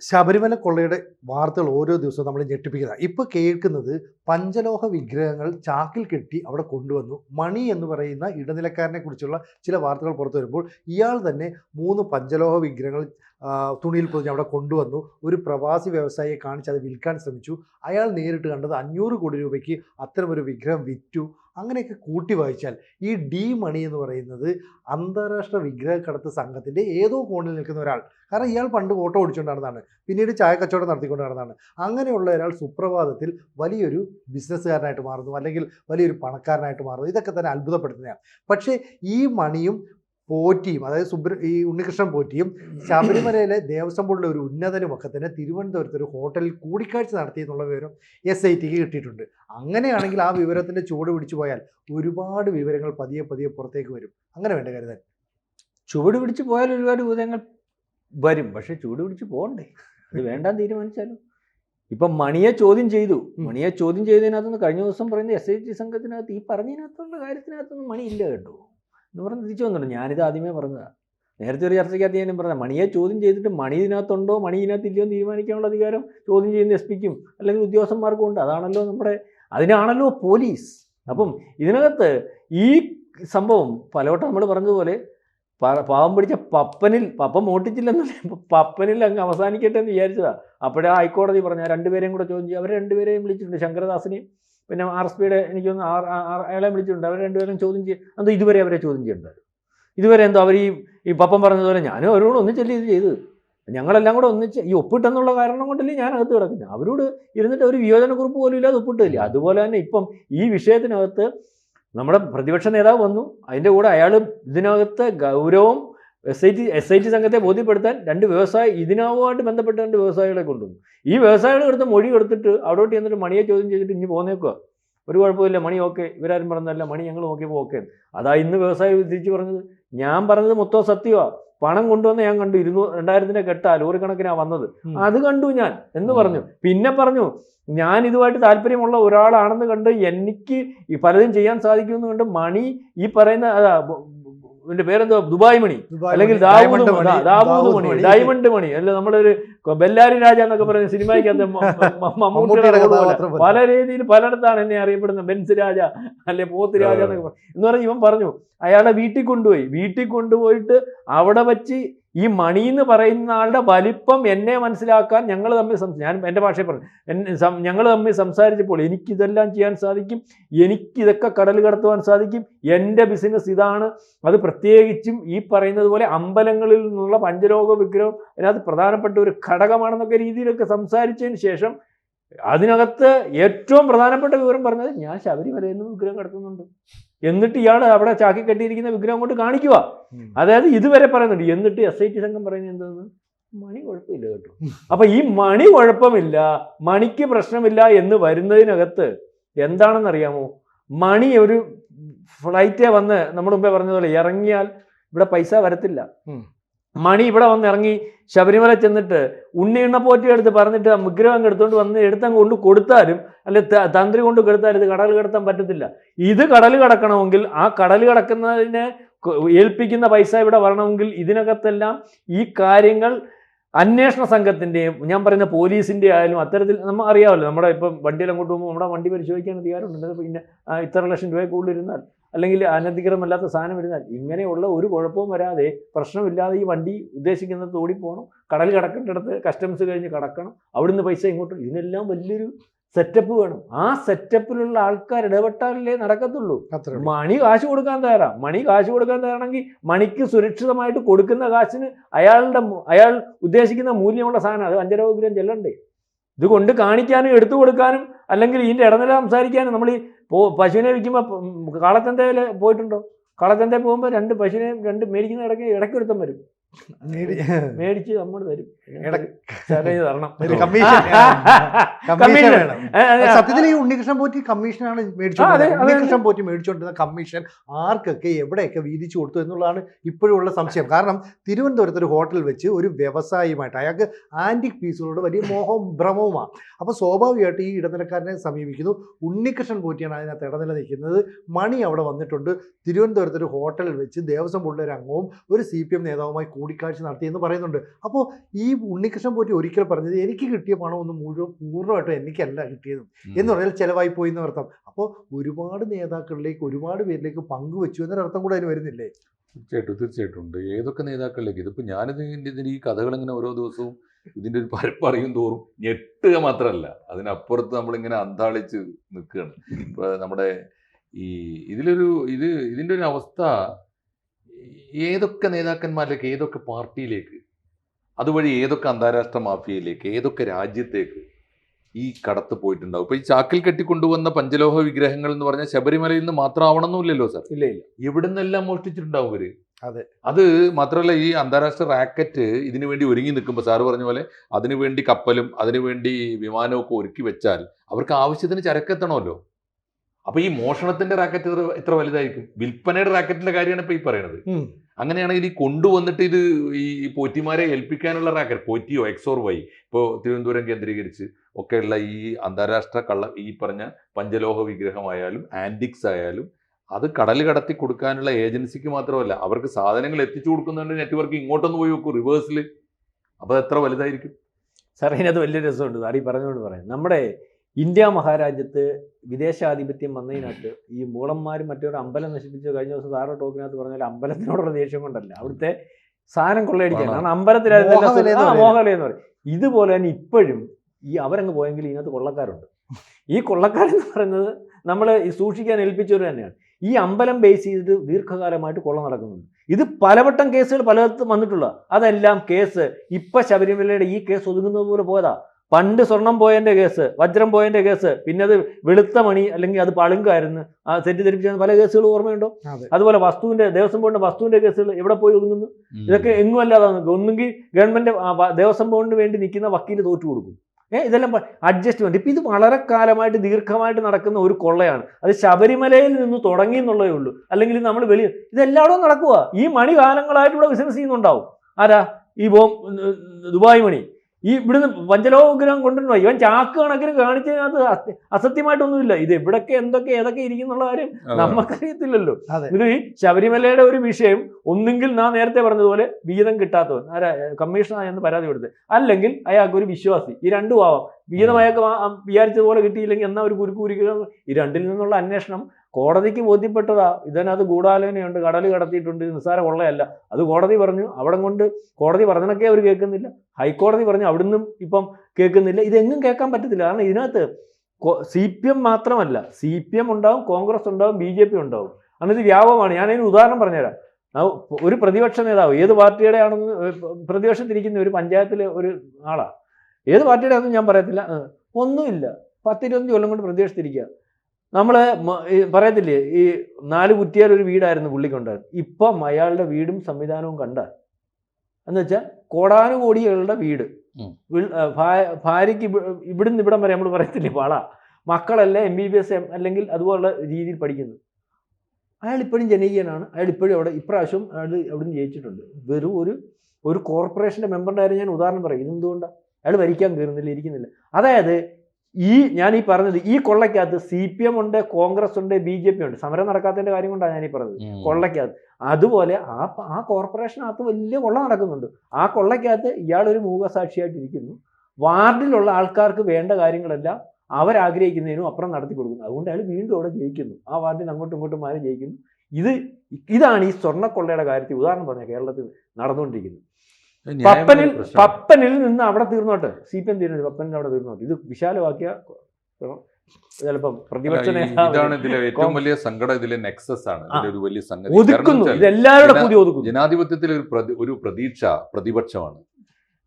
ശബരിമല കൊള്ളയുടെ വാർത്തകൾ ഓരോ ദിവസവും നമ്മൾ ഞെട്ടിപ്പിക്കുന്ന ഇപ്പോൾ കേൾക്കുന്നത് പഞ്ചലോഹ വിഗ്രഹങ്ങൾ ചാക്കിൽ കെട്ടി അവിടെ കൊണ്ടുവന്നു. മണി എന്ന് പറയുന്ന ഇടനിലക്കാരനെ കുറിച്ചുള്ള ചില വാർത്തകൾ പുറത്തു വരുമ്പോൾ ഇയാൾ തന്നെ മൂന്ന് പഞ്ചലോഹ വിഗ്രഹങ്ങൾ തുണിയിൽ പൊതിഞ്ഞ് അവിടെ കൊണ്ടുവന്നു. ഒരു പ്രവാസി വ്യവസായിയെ കാണിച്ച് അത് വിൽക്കാൻ ശ്രമിച്ചു. അയാൾ നേരിട്ട് കണ്ടത് അഞ്ഞൂറ് കോടി രൂപയ്ക്ക് അത്തരമൊരു വിഗ്രഹം വിറ്റു. അങ്ങനെയൊക്കെ കൂട്ടി വായിച്ചാൽ ഈ ഡി മണി എന്ന് പറയുന്നത് അന്താരാഷ്ട്ര വിഗ്രഹ കടത്ത് സംഘത്തിന്റെ ഏതോ കോണിൽ നിൽക്കുന്ന ഒരാൾ. കാരണം ഇയാൾ പണ്ട് ഓട്ടോ ഓടിച്ചുകൊണ്ട് നടന്നതാണ് പിന്നീട് ചായ കച്ചവടം നടത്തിക്കൊണ്ട് നടന്നതാണ് അങ്ങനെയുള്ള ഒരാൾ സുപ്രഭാതത്തിൽ വലിയൊരു ബിസിനസ്സുകാരനായിട്ട് മാറുന്നു. അല്ലെങ്കിൽ വലിയൊരു പണക്കാരനായിട്ട് മാറുന്നു. ഇതൊക്കെ തന്നെ അത്ഭുതപ്പെടുത്തുന്നതാണ്. പക്ഷേ ഈ മണിയും പോറ്റിയും അതായത് സുബ്ര ഈ ഉണ്ണികൃഷ്ണൻ പോറ്റിയും ശബരിമലയിലെ ദേവസ്വം ബോർഡിലെ ഒരു ഉന്നതനും ഒക്കെ തന്നെ തിരുവനന്തപുരത്ത് ഒരു ഹോട്ടലിൽ കൂടിക്കാഴ്ച നടത്തി എന്നുള്ള വിവരം എസ് ഐ ടിക്ക് കിട്ടിയിട്ടുണ്ട്. അങ്ങനെയാണെങ്കിൽ ആ വിവരത്തിന്റെ ചുവട് പിടിച്ചു പോയാൽ ഒരുപാട് വിവരങ്ങൾ പതിയെ പതിയെ പുറത്തേക്ക് വരും. അങ്ങനെ വേണ്ട കരുതാൻ? ചുവട് പിടിച്ച് പോയാൽ ഒരുപാട് വിവരങ്ങൾ വരും. പക്ഷേ ചുവട് പിടിച്ച് പോകണ്ടേ? അത് വേണ്ടാന്ന് തീരുമാനിച്ചാലും? ഇപ്പം മണിയെ ചോദ്യം ചെയ്തു. മണിയെ ചോദ്യം ചെയ്തതിനകത്തുനിന്ന് കഴിഞ്ഞ ദിവസം പറയുന്ന എസ് ഐ ടി സംഘത്തിനകത്ത് ഈ പറഞ്ഞതിനകത്തുള്ള കാര്യത്തിനകത്തൊന്നും മണി ഇല്ല കേട്ടോ. എന്ന് പറഞ്ഞ് തിരിച്ചു വന്നിട്ടുണ്ട്. ഞാനിത് ആദ്യമേ പറഞ്ഞതാണ് നേരത്തെ ഒരു ചർച്ചയ്ക്കകത്ത് ഞാനും പറഞ്ഞത് മണിയെ ചോദ്യം ചെയ്തിട്ട് മണി ഇതിനകത്തുണ്ടോ മണി ഇതിനകത്ത് ഇല്ലയോ എന്ന് തീരുമാനിക്കാനുള്ള അധികാരം ചോദ്യം ചെയ്യുന്ന എസ് പിക്കും അല്ലെങ്കിൽ ഉദ്യോഗസ്ഥന്മാർക്കും ഉണ്ട്. അതാണല്ലോ നമ്മുടെ അതിനാണല്ലോ പോലീസ്. അപ്പം ഇതിനകത്ത് ഈ സംഭവം പലവട്ടം നമ്മൾ പറഞ്ഞതുപോലെ പാവം പിടിച്ച പപ്പനിൽ പപ്പൻ മോട്ടിച്ചില്ലെന്നല്ല പപ്പനിൽ അങ്ങ് അവസാനിക്കട്ടെ എന്ന് വിചാരിച്ചതാണ് അപ്പോഴേ ഹൈക്കോടതി പറഞ്ഞു രണ്ടുപേരെയും കൂടെ ചോദ്യം ചെയ്യും. അവർ രണ്ടുപേരെയും വിളിച്ചിട്ടുണ്ട് ശങ്കരദാസിനെയും പിന്നെ ആർ എസ് പിയുടെ എനിക്കൊന്ന് ആർ അയാളെ വിളിച്ചിട്ടുണ്ട്. അവർ രണ്ടുപേരും ചോദ്യം ചെയ്യും അത് ഇതുവരെ അവരെ ചോദ്യം ചെയ്യണ്ടായിരുന്നു. ഇതുവരെ എന്തോ അവർ ഈ ഈ പപ്പൻ പറഞ്ഞതുപോലെ ഞാനും അവരോട് ഒന്നിച്ചല്ലേ ഇത് ചെയ്ത് ഞങ്ങളെല്ലാം കൂടെ ഒന്നിച്ച് ഈ ഒപ്പിട്ടെന്നുള്ള കാരണം കൊണ്ടല്ലേ ഞാൻ അകത്ത് കിടക്കുന്നത്. അവരോട് ഇരുന്നിട്ട് ഒരു വിയോജനക്കുറിപ്പ് പോലും ഇല്ലാതെ ഒപ്പിട്ടില്ല. അതുപോലെ തന്നെ ഇപ്പം ഈ വിഷയത്തിനകത്ത് നമ്മുടെ പ്രതിപക്ഷ നേതാവ് വന്നു. അതിന്റെ കൂടെ അയാൾ ഇതിനകത്ത് ഗൗരവം S I T S I T സംഘത്തെ ബോധ്യപ്പെടുത്താൻ രണ്ട് വ്യവസായ ഇതിനാവുമായിട്ട് ബന്ധപ്പെട്ട രണ്ട് വ്യവസായികളെ കൊണ്ടുവന്നു. ഈ വ്യവസായികൾ എടുത്ത് മൊഴി എടുത്തിട്ട് അവിടോട്ട് ചെന്നിട്ട് മണിയെ ചോദ്യം ചെയ്തിട്ട് ഇനി പോന്നേക്കുക ഒരു കുഴപ്പമില്ല മണി ഓക്കെ. ഇവരാരും പറഞ്ഞതല്ല മണി ഞങ്ങൾ നോക്കിയപ്പോൾ ഓക്കെ അതാ ഇന്ന് വ്യവസായി തിരിച്ചു പറഞ്ഞത്. ഞാൻ പറഞ്ഞത് മൊത്തം സത്യമാണ് പണം കൊണ്ടുവന്ന് ഞാൻ കണ്ടു. ഇരുന്നൂ രണ്ടായിരത്തിന്റെ കെട്ടാ. ലോറി കണക്കിനാ വന്നത്. അത് കണ്ടു ഞാൻ എന്ന് പറഞ്ഞു. പിന്നെ പറഞ്ഞു ഞാൻ ഇതുമായിട്ട് താല്പര്യമുള്ള ഒരാളാണെന്ന് കണ്ട് എനിക്ക് പലതും ചെയ്യാൻ സാധിക്കുമെന്ന് കണ്ട് മണി ഈ പറയുന്ന ഇതിന്റെ പേരെന്തോ ദുബായ് മണി. അല്ലെങ്കിൽ ദാവൂദ് ഡയമണ്ട് മണി, ദാവൂദ്. ഡയമണ്ട് മണി. അല്ല നമ്മളൊരു ബെല്ലാരി രാജ എന്നൊക്കെ പറയുന്ന സിനിമയ്ക്കകത്ത് മമ്മൂട്ടിയുടെ പോലെ. പല. രീതിയിൽ പലയിടത്താണ് എന്നെ അറിയപ്പെടുന്നത് ബെൻസ് രാജ അല്ലെ പോത്ത് രാജ എന്നൊക്കെ എന്ന് പറഞ്ഞ് ഇവൻ പറഞ്ഞു അയാളെ വീട്ടിൽ കൊണ്ടുപോയി. വീട്ടിൽ കൊണ്ടുപോയിട്ട് അവിടെ വെച്ച് ഈ മണി എന്ന് പറയുന്ന ആളുടെ വലിപ്പം എന്നെ മനസ്സിലാക്കാൻ ഞങ്ങൾ തമ്മിൽ ഞാൻ എന്റെ ഭാഷയിൽ പറഞ്ഞു. ഞങ്ങൾ തമ്മിൽ സംസാരിച്ചപ്പോൾ എനിക്കിതെല്ലാം ചെയ്യാൻ സാധിക്കും. എനിക്കിതൊക്കെ കടൽ കടത്തുവാൻ സാധിക്കും. എന്റെ ബിസിനസ് ഇതാണ്. അത് പ്രത്യേകിച്ചും ഈ പറയുന്നത് പോലെ അമ്പലങ്ങളിൽ നിന്നുള്ള പഞ്ചലോക വിഗ്രഹം അതിനകത്ത് പ്രധാനപ്പെട്ട ഒരു ഘടകമാണെന്നൊക്കെ രീതിയിലൊക്കെ സംസാരിച്ചതിന് ശേഷം അതിനകത്ത് ഏറ്റവും പ്രധാനപ്പെട്ട വിവരം പറഞ്ഞത് ഞാൻ ശബരിമലയിൽ നിന്ന് വിഗ്രഹം കടത്തുന്നുണ്ട്. എന്നിട്ട് ഇയാൾ അവിടെ ചാക്കി കെട്ടിയിരിക്കുന്ന വിഗ്രഹം കൊണ്ട് കാണിക്കുക. അതായത് ഇതുവരെ പറയുന്നുണ്ട് എന്നിട്ട് എസ് ഐ ടി സംഘം പറയുന്നത് എന്താണ് മണി കുഴപ്പമില്ല കേട്ടോ. അപ്പൊ ഈ മണി കുഴപ്പമില്ല മണിക്ക് പ്രശ്നമില്ല എന്ന് വരുന്നതിനകത്ത് എന്താണെന്നറിയാമോ? മണി ഒരു ഫ്ലൈറ്റേ വന്ന് നമ്മൾ മുമ്പേ പറഞ്ഞതുപോലെ ഇറങ്ങിയാൽ ഇവിടെ പൈസ വരത്തില്ല. മണി ഇവിടെ വന്ന് ഇറങ്ങി ശബരിമല ചെന്നിട്ട് ഉണ്ണിയെണ്ണ പോറ്റി എടുത്ത് പറഞ്ഞിട്ട് വിഗ്രഹം എടുത്തുകൊണ്ട് വന്ന് എടുത്തങ്ങ് കൊണ്ട് കൊടുത്താലും അല്ലെ തന്ത്രി കൊണ്ട് കൊടുത്താലും ഇത് കടൽ കിടത്താൻ പറ്റത്തില്ല. ഇത് കടൽ കടക്കണമെങ്കിൽ ആ കടൽ കടക്കുന്നതിനെ ഏൽപ്പിക്കുന്ന പൈസ ഇവിടെ വരണമെങ്കിൽ ഇതിനകത്തെല്ലാം ഈ കാര്യങ്ങൾ അന്വേഷണ സംഘത്തിന്റെയും ഞാൻ പറയുന്ന പോലീസിന്റെ ആയാലും അത്തരത്തിൽ നമ്മൾ അറിയാമല്ലോ. നമ്മുടെ ഇപ്പം വണ്ടിയിൽ അങ്ങോട്ട് പോകുമ്പോൾ നമ്മുടെ വണ്ടി പരിശോധിക്കാൻ അധികാരമുണ്ട്. പിന്നെ ഇത്ര ലക്ഷം രൂപ കൂടുതൽ ഇരുന്നാൽ അല്ലെങ്കിൽ അനധികൃതമല്ലാത്ത സാധനം വരുന്നാൽ ഇങ്ങനെയുള്ള ഒരു കുഴപ്പവും വരാതെ പ്രശ്നമില്ലാതെ ഈ വണ്ടി ഉദ്ദേശിക്കുന്നത് ഓടിപ്പോകണം കടൽ കിടക്കേണ്ടടുത്ത് കസ്റ്റംസ് കഴിഞ്ഞ് കടക്കണം. അവിടുന്ന് പൈസ ഇങ്ങോട്ട്. ഇതിനെല്ലാം വലിയൊരു സെറ്റപ്പ് വേണം. ആ സെറ്റപ്പിലുള്ള ആൾക്കാർ ഇടപെട്ടാലല്ലേ നടക്കത്തുള്ളൂ. മണി കാശ് കൊടുക്കാൻ തയ്യാറാ. മണി കാശ് കൊടുക്കാൻ തയ്യാറാണെങ്കിൽ മണിക്ക് സുരക്ഷിതമായിട്ട് കൊടുക്കുന്ന കാശിന് അയാളുടെ അയാൾ ഉദ്ദേശിക്കുന്ന മൂല്യമുള്ള സാധനം അത് അഞ്ചര വിഗ്രഹം ചെല്ലണ്ടേ? ഇത് കൊണ്ട് കാണിക്കാനും എടുത്തു കൊടുക്കാനും അല്ലെങ്കിൽ ഇതിന്റെ ഇടനില സംസാരിക്കാനും നമ്മൾ ഈ പോ പശുവിനെ വിൽക്കുമ്പോൾ കാളത്തന്തയിൽ പോയിട്ടുണ്ടോ? കാളത്തന്തയിൽ പോകുമ്പോൾ രണ്ട് പശുവിനെയും രണ്ട് മേടിക്കുന്ന ഇടയ്ക്ക് ഇടയ്ക്ക് ഒരുത്തം വരും. മേടിച്ച് നമ്മൾ തരും. തരണം. സത്യത്തിൽ ഈ ഉണ്ണികൃഷ്ണൻ പോറ്റി കമ്മീഷനാണ് മേടിച്ചുകൊണ്ടിരുന്നത് ഉണ്ണികൃഷ്ണൻ പോറ്റി മേടിച്ചുകൊണ്ടിരുന്ന കമ്മീഷൻ ആർക്കൊക്കെ എവിടെയൊക്കെ വീതിച്ചു കൊടുത്തു എന്നുള്ളതാണ് ഇപ്പോഴുള്ള സംശയം. കാരണം തിരുവനന്തപുരത്ത് ഒരു ഹോട്ടൽ വെച്ച് ഒരു വ്യവസായിയുമായിട്ട് അയാൾക്ക് ആന്റിക് പീസുകളോട് വലിയ മോഹവും ഭ്രമവുമാണ്. അപ്പോൾ സ്വാഭാവികമായിട്ട് ഈ ഇടനിലക്കാരനെ സമീപിക്കുന്നു. ഉണ്ണികൃഷ്ണൻ പോറ്റിയാണ് അതിനകത്ത് ഇടനില നിൽക്കുന്നത്. മണി അവിടെ വന്നിട്ടുണ്ട്. തിരുവനന്തപുരത്ത് ഒരു ഹോട്ടലിൽ വെച്ച് ദേവസ്വം ബോർഡിലെ ഒരു അംഗവും ഒരു സി പി എം നേതാവുമായി കൂടിക്കാഴ്ച നടത്തി എന്ന് പറയുന്നുണ്ട്. അപ്പോൾ ഈ ഉണ്ണികൃഷ്ണൻ പോറ്റി ഒരിക്കൽ പറഞ്ഞത് എനിക്ക് കിട്ടിയ പണം ഒന്നും മുഴുവൻ പൂർണമായിട്ടും എനിക്കല്ല കിട്ടിയത് എന്ന് പറഞ്ഞാൽ ചിലവായി പോയി എന്നർത്ഥം അപ്പോൾ ഒരുപാട് നേതാക്കളിലേക്ക് ഒരുപാട് പേരിലേക്ക് പങ്കുവെച്ചു എന്നൊരർത്ഥം കൂടെ അതിന് വരുന്നില്ലേ? തീർച്ചയായിട്ടും തീർച്ചയായിട്ടും ഉണ്ട്. ഏതൊക്കെ നേതാക്കളിലേക്ക്? ഇതിപ്പോൾ ഞാനിത് ഇതിന്റെ ഈ കഥകൾ ഇങ്ങനെ ഓരോ ദിവസവും ഇതിന്റെ ഒരു പരപ്പ് അറിയും തോറും ഞെട്ടുക മാത്രമല്ല. അതിനപ്പുറത്ത് നമ്മളിങ്ങനെ അന്താളിച്ച് നിൽക്കുകയാണ്. ഇപ്പോൾ നമ്മുടെ ഈ ഇതിലൊരു ഇത് ഇതിന്റെ ഒരു അവസ്ഥ ഏതൊക്കെ നേതാക്കന്മാരിലേക്ക് ഏതൊക്കെ പാർട്ടിയിലേക്ക് അതുവഴി ഏതൊക്കെ അന്താരാഷ്ട്ര മാഫിയയിലേക്ക് ഏതൊക്കെ രാജ്യത്തേക്ക് ഈ കടത്ത് പോയിട്ടുണ്ടാവും? ഇപ്പൊ ഈ ചാക്കിൽ കെട്ടിക്കൊണ്ടുവന്ന പഞ്ചലോഹ വിഗ്രഹങ്ങൾ എന്ന് പറഞ്ഞാൽ ശബരിമലയിൽ നിന്ന് മാത്രം ആവണമെന്നില്ലല്ലോ സാർ. ഇല്ല ഇല്ല. എവിടുന്നെല്ലാം മോഷ്ടിച്ചിട്ടുണ്ടാവും അവർ അതെ. അത് മാത്രമല്ല ഈ അന്താരാഷ്ട്ര റാക്കറ്റ് ഇതിനു വേണ്ടി ഒരുങ്ങി നിൽക്കുമ്പോൾ സാറ് പറഞ്ഞ പോലെ അതിനു വേണ്ടി കപ്പലും അതിനുവേണ്ടി വിമാനവും ഒക്കെ ഒരുക്കി വെച്ചാൽ അവർക്ക് ആവശ്യത്തിന് ചരക്കെത്തണമല്ലോ. അപ്പൊ ഈ മോഷണത്തിന്റെ റാക്കറ്റ് ഇത്ര വലുതായിരിക്കും. വിൽപ്പനയുടെ റാക്കറ്റിന്റെ കാര്യമാണ് ഇപ്പൊ ഈ പറയുന്നത്. അങ്ങനെയാണെങ്കിൽ ഈ കൊണ്ടുവന്നിട്ട് ഇത് ഈ പോറ്റിമാരെ ഏൽപ്പിക്കാനുള്ള റാക്കറ്റ് പോറ്റിയോ എക്സോർ വൈ ഇപ്പോൾ തിരുവനന്തപുരം കേന്ദ്രീകരിച്ച് ഒക്കെയുള്ള ഈ അന്താരാഷ്ട്ര കള്ള ഈ പറഞ്ഞ പഞ്ചലോഹ വിഗ്രഹമായാലും ആന്റിക്സ് ആയാലും അത് കടൽ കടത്തി കൊടുക്കാനുള്ള ഏജൻസിക്ക് മാത്രമല്ല അവർക്ക് സാധനങ്ങൾ എത്തിച്ചു കൊടുക്കുന്നതിന്റെ നെറ്റ്വർക്ക് ഇങ്ങോട്ടൊന്ന് പോയി വെക്കും റിവേഴ്സിൽ അപ്പോൾ എത്ര വലുതായിരിക്കും? സാർ അത് വലിയ രസമുണ്ട്. സാർ ഈ പറഞ്ഞുകൊണ്ട് പറയാം. നമ്മുടെ ഇന്ത്യ മഹാരാജ്യത്ത് വിദേശാധിപത്യം വന്നതിനകത്ത് ഈ മൂളന്മാരും മറ്റൊരു അമ്പലം നശിപ്പിച്ച് കഴിഞ്ഞ ദിവസം സാറ് ടോക്കിനകത്ത് പറഞ്ഞാൽ പോലെ അമ്പലത്തിനോടുള്ള ദേഷ്യം കൊണ്ടല്ല. അവിടുത്തെ സാധനം കൊള്ളയടിക്കാൻ? കാരണം അമ്പലത്തിലായിരുന്നു മോഹലേ എന്ന് പറയും. ഇതുപോലെ തന്നെ ഇപ്പോഴും ഈ അവരങ്ങ് പോയെങ്കിൽ ഇതിനകത്ത് കൊള്ളക്കാരുണ്ട്. ഈ കൊള്ളക്കാരെന്ന് പറയുന്നത് നമ്മൾ ഈ സൂക്ഷിക്കാൻ ഏൽപ്പിച്ചവർ തന്നെയാണ്. ഈ അമ്പലം ബേസ് ചെയ്തിട്ട് ദീർഘകാലമായിട്ട് കൊള്ള നടക്കുന്നുണ്ട്. ഇത് പലവട്ടം കേസുകൾ പലയിടത്തും വന്നിട്ടുള്ള അതെല്ലാം കേസ്. ഇപ്പൊ ശബരിമലയുടെ ഈ കേസ് ഒതുങ്ങുന്നത് പോലെ പോയതാ. പണ്ട് സ്വർണം പോയതിന്റെ കേസ് വജ്രം പോയതിന്റെ കേസ് പിന്നെ അത് വെളുത്ത മണി അല്ലെങ്കിൽ അത് പളുങ്കായിരുന്നു ആ തെറ്റിദ്ധരിപ്പിച്ച പല കേസുകൾ ഓർമ്മയുണ്ടോ? അതുപോലെ വസ്തുവിന്റെ ദേവസ്വം ബോർഡിന്റെ വസ്തുവിന്റെ കേസുകൾ എവിടെ പോയി ഒതുങ്ങുന്നു? ഇതൊക്കെ എങ്ങും അല്ലാതെ നിൽക്കും. ഒന്നുകിൽ ഗവൺമെന്റ് ദേവസ്വം ബോർഡിന് വേണ്ടി നിൽക്കുന്ന വക്കീൽ തോറ്റു കൊടുക്കും. ഏഹ് ഇതെല്ലാം അഡ്ജസ്റ്റ്മെന്റ് ഇപ്പം ഇത് വളരെ കാലമായിട്ട് ദീർഘമായിട്ട് നടക്കുന്ന ഒരു കൊള്ളയാണ്. അത് ശബരിമലയിൽ നിന്ന് തുടങ്ങി എന്നുള്ളതേ ഉള്ളൂ. അല്ലെങ്കിൽ നമ്മൾ വെളി ഇതെല്ലായിടവും നടക്കുക ഈ മണി കാലങ്ങളായിട്ട് ഇവിടെ ബിസിനസ് ചെയ്യുന്നുണ്ടാവും. ആരാ? ഈ ബോം ദുബായ് മണി. ഈ ഇവിടുന്ന് പഞ്ചലോഗ്രഹം കൊണ്ടുവരുന്നോ ഇവൻ ചാക്ക് കണക്കിന് കാണിച്ചതിനകത്ത് അത് അസത്യമായിട്ടൊന്നുമില്ല. ഇത് എവിടൊക്കെ എന്തൊക്കെ ഏതൊക്കെ ഇരിക്കുന്നുള്ള കാര്യം നമുക്കറിയത്തില്ലല്ലോ. ഇത് ശബരിമലയുടെ ഒരു വിഷയം ഒന്നുകിൽ നാ നേരത്തെ പറഞ്ഞതുപോലെ വീതം കിട്ടാത്തവൻ ആരാ കമ്മീഷണർ എന്ന് പരാതി കൊടുത്ത് അല്ലെങ്കിൽ അയാൾക്ക് ഒരു വിശ്വാസി. ഈ രണ്ടും ആവാം വീതം അയാൾക്ക് വിചാരിച്ചതുപോലെ കിട്ടിയില്ലെങ്കിൽ എന്നാ ഒരു കുരുക്കുരുക്കുക ഈ രണ്ടിൽ നിന്നുള്ള അന്വേഷണം കോടതിക്ക് ബോധ്യപ്പെട്ടതാ. ഇതിനകത്ത് ഗൂഢാലോചനയുണ്ട് കടൽ കടത്തിയിട്ടുണ്ട് നിസ്സാര കൊള്ളയല്ല. അത് കോടതി പറഞ്ഞു അവിടെ കൊണ്ട് കോടതി പറഞ്ഞതൊക്കെ അവർ കേൾക്കുന്നില്ല. ഹൈക്കോടതി പറഞ്ഞു അവിടുന്നും ഇപ്പം കേൾക്കുന്നില്ല. ഇതെങ്ങും കേൾക്കാൻ പറ്റത്തില്ല. കാരണം ഇതിനകത്ത് സി പി എം മാത്രമല്ല സി പി എം ഉണ്ടാവും കോൺഗ്രസ് ഉണ്ടാവും ബി ജെ പി ഉണ്ടാവും. കാരണം ഇത് വ്യാപകമാണ്. ഞാനതിന് ഉദാഹരണം പറഞ്ഞുതരാം. ഒരു പ്രതിപക്ഷ നേതാവ് ഏത് പാർട്ടിയുടെ ആണെന്ന് പ്രതിപക്ഷത്തിരിക്കുന്ന ഒരു പഞ്ചായത്തിലെ ഒരു ആളാണ് ഏത് പാർട്ടിയുടെ ആണെന്ന് ഞാൻ പറയത്തില്ല. ഒന്നുമില്ല. പത്തിരുപത്തഞ്ച് കൊല്ലം കൊണ്ട് പ്രതിപക്ഷത്തിരിക്കുക നമ്മൾ പറയത്തില്ലേ ഈ നാല് കുറ്റിയാൽ ഒരു വീടായിരുന്നു പുള്ളിക്കുണ്ടായിരുന്നു ഇപ്പം അയാളുടെ വീടും സംവിധാനവും കണ്ട എന്ന് വെച്ചാൽ കോടാനുകോടികളുടെ വീട്. ഭാര്യയ്ക്ക് ഇവിടുന്ന് ഇവിടം വരെ നമ്മൾ പറയത്തില്ലേ പാള മക്കളല്ലേ എം ബി ബി എസ് അല്ലെങ്കിൽ അതുപോലുള്ള രീതിയിൽ പഠിക്കുന്നു അയാൾ ഇപ്പോഴും ജനകീയനാണ്. അയാൾ ഇപ്പോഴും അവിടെ ഇപ്രാവശ്യം അയാൾ അവിടുന്ന് ജയിച്ചിട്ടുണ്ട്. വെറും ഒരു ഒരു കോർപ്പറേഷന്റെ മെമ്പറിന്റെ കാര്യം ഞാൻ ഉദാഹരണം പറയും. ഇതെന്തുകൊണ്ടാണ് അയാൾ ഭരിക്കാൻ കയറുന്നില്ല ഇരിക്കുന്നില്ല. അതായത് ഈ ഞാൻ ഈ പറഞ്ഞത് ഈ കൊള്ളയ്ക്കകത്ത് സി പി എം ഉണ്ട് കോൺഗ്രസ് ഉണ്ട് ബി ജെ പി ഉണ്ട്. സമരം നടക്കാത്തതിന്റെ കാര്യം കൊണ്ടാണ് ഞാൻ ഈ പറഞ്ഞത് കൊള്ളയ്ക്കകത്ത്. അതുപോലെ ആ ആ കോർപ്പറേഷനകത്ത് വലിയ കൊള്ള നടക്കുന്നുണ്ട്. ആ കൊള്ളയ്ക്കകത്ത് ഇയാളൊരു മൂകസാക്ഷിയായിട്ട് ഇരിക്കുന്നു. വാർഡിലുള്ള ആൾക്കാർക്ക് വേണ്ട കാര്യങ്ങളെല്ലാം അവരാഗ്രഹിക്കുന്നതിനും അപ്പുറം നടത്തി കൊടുക്കുന്നു. അതുകൊണ്ട് അയാൾ വീണ്ടും അവിടെ ജയിക്കുന്നു. ആ വാർഡിൽ നിന്ന് അങ്ങോട്ടും ഇങ്ങോട്ടും മാറി ജയിക്കുന്നു. ഇത് ഇതാണ് ഈ സ്വർണക്കൊള്ളയുടെ കാര്യത്തിൽ ഉദാഹരണം പറഞ്ഞ കേരളത്തിൽ നടന്നുകൊണ്ടിരിക്കുന്നത്. പപ്പനിൽ പപ്പനിൽ നിന്ന് അവിടെ തീർന്നോട്ടെ. സി പി എം തീരുന്നത് പപ്പനിൽ അവിടെ തീർന്നോട്ടെ. ഇത് വിശാലമാക്കിയ ചിലപ്പം പ്രതിപക്ഷ ഇതാണ് ഇതിലെ ഏറ്റവും വലിയ സങ്കടം ഇതിലെ നെക്സസ് ആണ്. ഇതിലെ ഒരു വലിയ സംഗതി. ഒതുക്കുന്നു. കാരണം ഇത് എല്ലാവരുടെ ജന- കൂടി ഒതുക്കുന്നു. ജനാധിപത്യത്തിൽ ഒരു ഒരു പ്രതീക്ഷ പ്രതിപക്ഷമാണ്.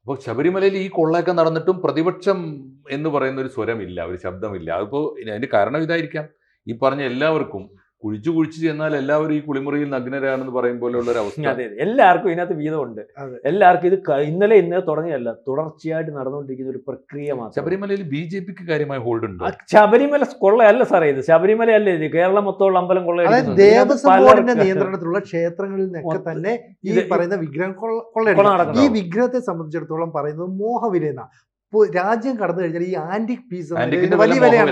അപ്പോൾ ശബരിമലയിൽ ഈ കൊള്ളയൊക്കെ നടന്നിട്ടും പ്രതിപക്ഷം എന്ന് പറയുന്ന ഒരു സ്വരമില്ല ഒരു ശബ്ദമില്ല. അതിപ്പോൾ അതിന്റെ കാരണം ഇതായിരിക്കാം. ഈ പറഞ്ഞ എല്ലാവർക്കും കുഴിച്ചു കുഴിച്ചു ചെന്നാൽ എല്ലാവരും ഈ കുളിമുറിയിൽ നഗ്നരാണെന്ന് പറയും പോലെയുള്ള ഒരു അവസ്ഥ അതെ എല്ലാവർക്കും ഇതിനകത്ത് വീതമുണ്ട് ഉണ്ട് എല്ലാവർക്കും ഇത് ഇന്നലെ ഇന്നലെ തുടങ്ങിയല്ല തുടർച്ചയായിട്ട് നടന്നുകൊണ്ടിരിക്കുന്ന ഒരു പ്രക്രിയ മാത്രം. ശബരിമലയിൽ ബി ജെ പിക്ക് കാര്യമായ ഹോൾഡ് ഉണ്ട് ശബരിമല കൊള്ളയല്ല സാറേ ഇത് ശബരിമല അല്ലേ ഇത്? കേരളം മൊത്തമുള്ള അമ്പലം കൊള്ളയടിക്കുന്നുണ്ട്. ദേവസ്വം ബോർഡിന്റെ നിയന്ത്രണത്തിലുള്ള ക്ഷേത്രങ്ങളിൽ നിന്നൊക്കെ തന്നെ ഈ പറയുന്ന വിഗ്രഹം കൊള്ള കൊള്ള ഈ വിഗ്രഹത്തെ സംബന്ധിച്ചിടത്തോളം പറയുന്നത് മോഹവിലയെന്ന രാജ്യം കടന്നു കഴിഞ്ഞാൽ ഈ ആന്റിക് പീസ് വലിയ വില വിലയാണ്.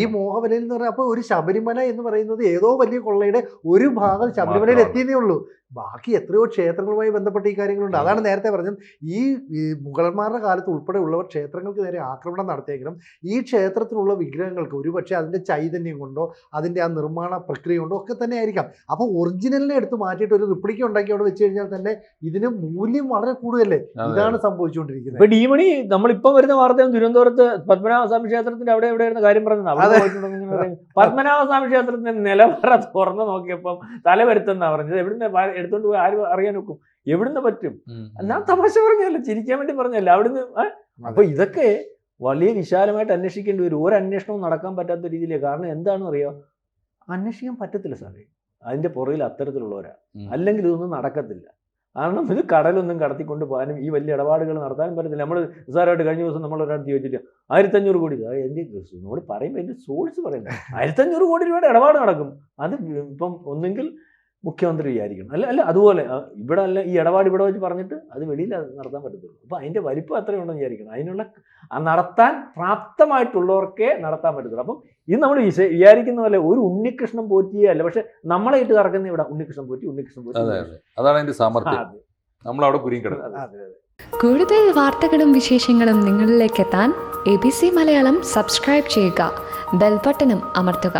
ഈ മോഹവിലയിൽ എന്ന് പറഞ്ഞാൽ അപ്പൊ ഒരു ശബരിമല എന്ന് പറയുന്നത് ഏതോ വലിയ കൊള്ളയുടെ ഒരു ഭാഗം ശബരിമലയിൽ. എത്തിയതേ ഉള്ളൂ. ബാക്കി എത്രയോ ക്ഷേത്രങ്ങളുമായി ബന്ധപ്പെട്ട ഈ കാര്യങ്ങളുണ്ട്. അതാണ് നേരത്തെ പറഞ്ഞത്. ഈ മുഗളന്മാരുടെ കാലത്ത് ഉൾപ്പെടെ ഉള്ളവർ ക്ഷേത്രങ്ങൾക്ക് നേരെ ആക്രമണം നടത്തിയെങ്കിലും ഈ ക്ഷേത്രത്തിലുള്ള വിഗ്രഹങ്ങൾക്ക് ഒരുപക്ഷെ അതിന്റെ ചൈതന്യം കൊണ്ടോ അതിന്റെ ആ നിർമ്മാണ പ്രക്രിയ കൊണ്ടോ ഒക്കെ തന്നെ ആയിരിക്കാം. അപ്പോൾ ഒറിജിനലിനെ എടുത്ത് മാറ്റിയിട്ട് ഒരു റിപ്ലിക്ക ഉണ്ടാക്കി അവിടെ വെച്ച് കഴിഞ്ഞാൽ തന്നെ ഇതിന് മൂല്യം വളരെ കൂടുതലല്ലേ? ഇതാണ് സംഭവിച്ചുകൊണ്ടിരിക്കുന്നത്. ഇപ്പൊ ഡീമണി നമ്മളിപ്പോൾ വരുന്ന വാർത്തയും തിരുവനന്തപുരത്ത് പത്മനാഭസ്വാമി ക്ഷേത്രത്തിന്റെ അവിടെ എവിടെ കാര്യം പറഞ്ഞത്? പത്മനാഭസ്വാമി ക്ഷേത്രത്തിന്റെ നിലവറ തുറന്നു നോക്കിയപ്പം തല പറഞ്ഞത്. എവിടുന്ന് എടുത്തോണ്ട് പോയി ആരും അറിയാൻ നോക്കും എവിടുന്ന് പറ്റും. ഞാൻ തമാശ പറഞ്ഞല്ല ചിരിക്കാൻ വേണ്ടി പറഞ്ഞല്ല അവിടുന്ന്? അപ്പൊ ഇതൊക്കെ വലിയ വിശാലമായിട്ട് അന്വേഷിക്കേണ്ടി വരും. ഒരു അന്വേഷണവും നടക്കാൻ പറ്റാത്ത രീതിയിലാണ് കാരണം എന്താണെന്ന് അറിയോ? അന്വേഷിക്കാൻ പറ്റത്തില്ല സാറേ. അതിന്റെ പുറകിൽ അത്തരത്തിലുള്ളവരാ. അല്ലെങ്കിൽ ഇതൊന്നും നടക്കത്തില്ല. കാരണം ഇത് കടലൊന്നും കടത്തിക്കൊണ്ട് പോകാനും ഈ വലിയ ഇടപാടുകൾ നടത്താനും പറ്റത്തില്ല. നമ്മൾ നിസ്സാരമായിട്ട് കഴിഞ്ഞ ദിവസം നമ്മൾ ഒരാൾ ചോദിച്ചിട്ട് ആയിരത്തഞ്ഞൂറ് കോടി എന്റെ നമ്മൾ പറയുമ്പോൾ എന്റെ സോഴ്സ് പറയുന്നത്. ആയിരത്തഞ്ഞൂറ് കോടി രൂപയുടെ ഇടപാട് നടക്കും. അത് ഇപ്പം ഒന്നെങ്കിൽ മുഖ്യമന്ത്രി വിചാരിക്കണം അല്ല അല്ല അതുപോലെ ഇവിടെ അല്ല ഈ ഇടപാട് ഇവിടെ വെച്ച് പറഞ്ഞിട്ട് അത് വെളിയിൽ അത് നടത്താൻ പറ്റത്തുള്ളൂ. അപ്പോൾ അതിന്റെ വലിപ്പം അത്രയുണ്ടെന്ന് വിചാരിക്കണം. അതിനുള്ള ആ നടത്താൻ പ്രാപ്തമായിട്ടുള്ളവർക്കേ നടത്താൻ പറ്റത്തുള്ളൂ. അപ്പം ഇത് നമ്മൾ വിചാരിക്കുന്ന പോലെ ഒരു ഉണ്ണികൃഷ്ണൻ പോറ്റിയേ അല്ല. പക്ഷെ നമ്മളെ ഇട്ട് കറക്കുന്ന ഇവിടെ ഉണ്ണികൃഷ്ണൻ പോറ്റി ഉണ്ണികൃഷ്ണൻ പോറ്റി അതെ അതെ. അതാണ് അതിന്റെ സാമർത്ഥ്യം നമ്മളവിടെ അതെ. കൂടുതൽ വാർത്തകളും വിശേഷങ്ങളും നിങ്ങളിലേക്ക് എത്താൻ A B C Malayalam subscribe ചെയ്യുക. ബെൽബട്ടനും അമർത്തുക.